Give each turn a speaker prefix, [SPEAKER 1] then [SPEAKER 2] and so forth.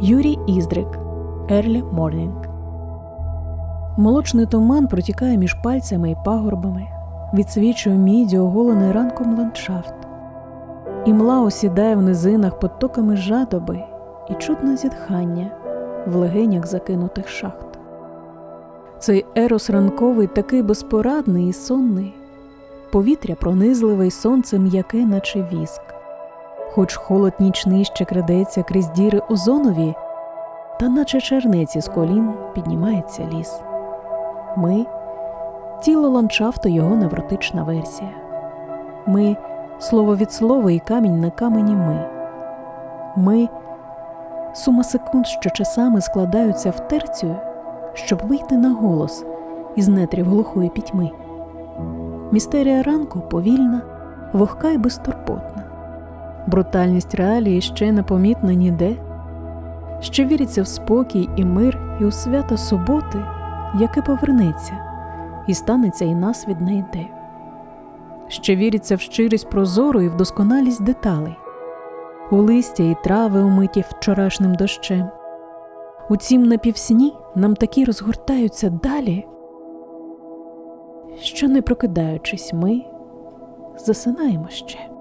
[SPEAKER 1] Юрій Іздрик Early Morning Молочний туман протікає між пальцями і пагорбами, відсвічує міді оголений ранком ландшафт. Імла осідає в низинах потоками жадоби і чудне зітхання в легенях закинутих шахт. Цей ерос ранковий такий безпорадний і сонний, повітря пронизливе й сонце м'яке, наче віск. Хоч холод нічний ще крадеться крізь діри озонові, та наче чернеці з колін піднімається ліс. Ми тіло ландшафту його невротична версія. Ми слово від слова і камінь на камені ми. Ми сума секунд, що часами складаються в терцію, щоб вийти на голос із нетрів глухої пітьми. Містерія ранку повільна, вогка й безтурботна. Брутальність реалії ще не помітна ніде, ще віриться в спокій і мир і у свято суботи, яке повернеться, і станеться і нас віднайде. Ще віриться в щирість прозору і в досконалість деталей, у листя і трави, умиті вчорашнім дощем. У цім напівсні нам такі розгортаються далі, що, не прокидаючись, ми засинаємо ще.